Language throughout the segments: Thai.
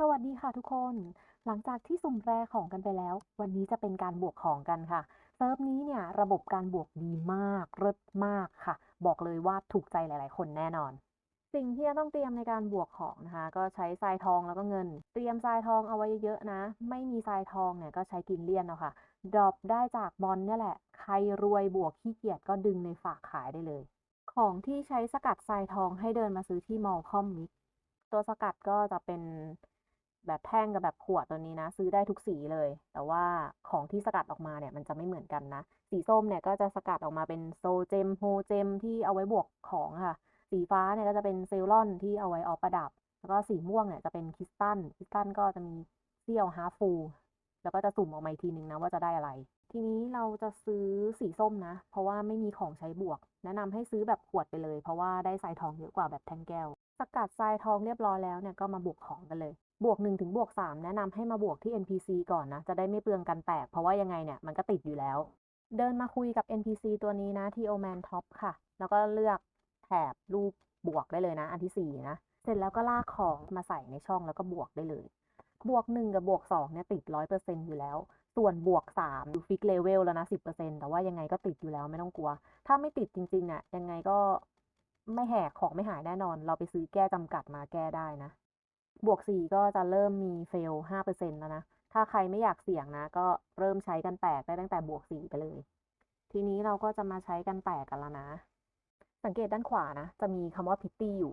สวัสดีค่ะทุกคน หลังจากที่สุ่มแรของกันไปแล้ว วันนี้จะเป็นการบวกของกันค่ะ เซิร์ฟนี้เนี่ยระบบการบวกดีมากเลิศมากค่ะ บอกเลยว่าถูกใจหลาย ๆ คนแน่นอน สิ่งที่จะต้องเตรียมในการบวกของนะคะ ก็ใช้ทรายทองแล้วก็เงิน เตรียมทรายทองเอาไว้เยอะๆนะ ไม่มีทรายทองเนี่ยก็ใช้กินเลียนเอาค่ะดรอปได้จากมอนเนี่ยแหละ ใครรวยบวกขี้เกียจก็ดึงในฝากขายได้เลย ของที่ใช้สกัดทรายทองให้เดินมาซื้อที่มอลคอมมิกตัวสกัดก็จะเป็น แบบแท่งกับแบบขวดตัวนี้นะ ซื้อได้ทุกสีเลย แต่ว่าของที่สกัดออกมาเนี่ยมันจะไม่เหมือนกันนะ สีส้มเนี่ยก็จะสกัดออกมาเป็นโซเจมโฮเจมที่เอาไว้บวกของค่ะ สีฟ้าเนี่ยก็จะเป็นเซลลอนที่เอาไว้ออกประดับ แล้วก็สีม่วงเนี่ยจะเป็นคริสตัลคริสตัลก็จะมีเซี่ยวฮาฟู แล้วก็จะสุ่มออกมาอีกทีนึงนะว่าจะได้อะไร ทีนี้เราจะซื้อสีส้มนะ เพราะว่าไม่มีของใช้บวก แนะนำให้ซื้อแบบขวดไปเลย เพราะว่าได้ทรายทองเยอะกว่าแบบแท่งแก้ว สกัดทรายทองเรียบร้อยแล้วเนี่ยก็มาบวกของกันเลย บวก1ถึงบวก3แนะนำให้มาบวกที่ NPC ก่อนนะ จะได้ไม่เปลืองกันแตก เพราะว่ายังไงเนี่ยมันก็ติดอยู่แล้ว เดินมาคุยกับ NPC ตัวนี้นะ t o Man Top ค่ะ แล้วก็เลือกแถบรูปบวกได้เลยนะ อันที่4นะ เสร็จแล้วก็ลากของมาใส่ในช่องแล้วก็บวกได้เลย บวก 1 กับบวก2เนี่ยติด100%อยู่แล้ว ส่วนบวก3ดูฟิกเลเวลแล้วนะ 10%แต่ว่ายังไงก็ติดอยู่แล้วไม่ต้องกลัว ถ้าไม่ติดจริงๆเนี่ยยังไงก็ไม่แหกของไม่หายแน่นอน เราไปซื้อแก้จำกัดมาแก้ได้นะ บวก 4 ก็จะเริ่มมีเฟล5%แล้วนะ ถ้าใครไม่อยากเสี่ยงนะ ก็เริ่มใช้กันแตกได้ตั้งแต่บวก 4 ไปเลย ทีนี้เราก็จะมาใช้กันแตกกันแล้วนะ สังเกตด้านขวานะ จะมีคำว่าพิตตี้อยู่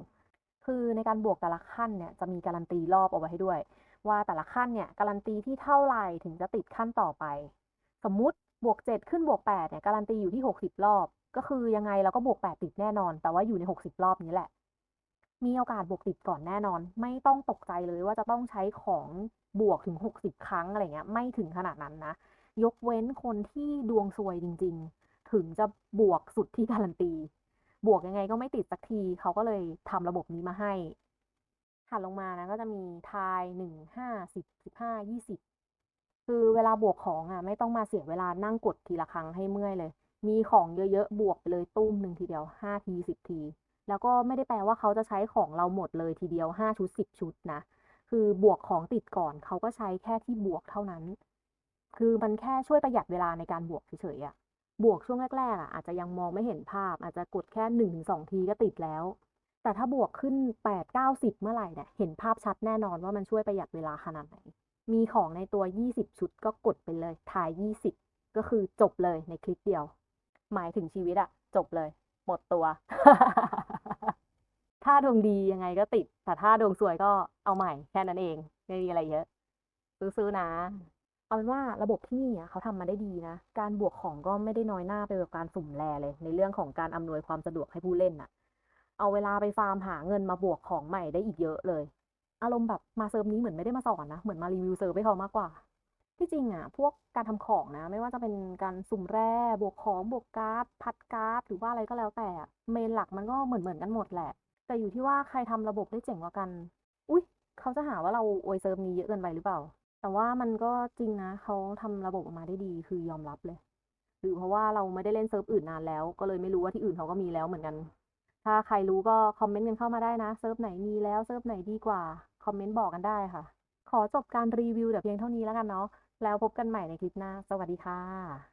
คือในการบวกแต่ละขั้นเนี่ยจะมีการันตีรอบเอาไว้ให้ด้วย ว่าแต่ละขั้นเนี่ยการันตีที่เท่าไหร่ถึงจะติดขั้นต่อไป สมมุติบวก 7 ขึ้นบวก8เนี่ยการันตีอยู่ที่ 60 รอบ ก็คือยังไงเราก็บวก 8 ติดแน่นอน แต่ว่าอยู่ใน 60 รอบนี้แหละ มีโอกาสบวกติดก่อนแน่นอน ไม่ต้องตกใจเลยว่าจะต้องใช้ของบวกถึง 60 ครั้งอะไรเงี้ยไม่ถึงขนาดนั้นนะ ยกเว้นคนที่ดวงซวยจริง ๆ ถึงจะบวกสุดที่การันตี บวกยังไงก็ไม่ติดสักทีเขาก็เลยทำระบบนี้มาให้ ถัดลงมานะก็จะมีทายหนึ่งห้าสิบสิบห้ายี่สิบคือเวลาบวกของอะ ไม่ต้องมาเสียเวลานั่งกดทีละครั้งให้เมื่อยเลย มีของเยอะๆบวกไปเลยตุ้มหนึ่งทีเดียวห้าทีสิบที แล้วก็ไม่ได้แปลว่าเขาจะใช้ของเราหมดเลยทีเดียวห้าชุดสิบชุดนะคือบวกของติดก่อนเขาก็ใช้แค่ที่บวกเท่านั้น คือมันแค่ช่วยประหยัดเวลาในการบวกเฉยๆอะบวกช่วงแรกๆอะอาจจะยังมองไม่เห็นภาพ อาจจะกดแค่หนึ่งถึงสองทีก็ติดแล้ว แต่ถ้าบวกขึ้นแปดเก้าสิบเมื่อไหร่เนี่ยเห็นภาพชัดแน่นอนว่ามันช่วยประหยัดเวลาขนาดไหน มีของในตัวยี่สิบชุดก็กดไปเลยถ่ายยี่สิบก็คือจบเลยในคลิกเดียว หมายถึงชีวิตอะจบเลย หมดตัว ถ้าดวงดียังไงก็ติด แต่ถ้าดวงซวยก็เอาใหม่แค่นั้นเอง ไม่มีอะไรเยอะ ซื้อๆนะ เอาเป็นว่าระบบที่นี่เขาทำมาได้ดีนะ การบวกของก็ไม่ได้น้อยหน้าไปกว่าการสุ่มแรเลย ในเรื่องของการอำนวยความสะดวกให้ผู้เล่นน่ะ เอาเวลาไปฟาร์มหาเงินมาบวกของใหม่ได้อีกเยอะเลย อารมณ์แบบมาเซิร์ฟนี้เหมือนไม่ได้มาสอนนะ เหมือนมารีวิวเซิร์ฟให้เขามากกว่า ที่จริงอะ พวกการทำของนะ ไม่ว่าจะเป็นการสุ่มแร่บวกของบวกการ์ดพัดการ์ดหรือว่าอะไรก็แล้วแต่เมนหลักมันก็เหมือนเหมือนกันหมดแหละ แต่อยู่ที่ว่าใครทำระบบได้เจ๋งกว่ากัน อุ๊ยเขาจะหาว่าเราอวยเซิร์ฟนี้เยอะเกินไปหรือเปล่า แต่ว่ามันก็จริงนะเขาทำระบบออกมาได้ดีคือยอมรับเลยหรือเพราะว่าเราไม่ได้เล่นเซิร์ฟอื่นนานแล้ว ก็เลยไม่รู้ว่าที่อื่นเขาก็มีแล้วเหมือนกัน ถ้าใครรู้ก็คอมเมนต์กันเข้ามาได้นะเซิร์ฟไหนมีแล้วเซิร์ฟไหนดีกว่า คอมเมนต์บอกกันได้ค่ะ ขอจบการรีวิวแต่เพียงเท่านี้แล้วกันเนาะแล้วพบกันใหม่ในคลิปหน้า สวัสดีค่ะ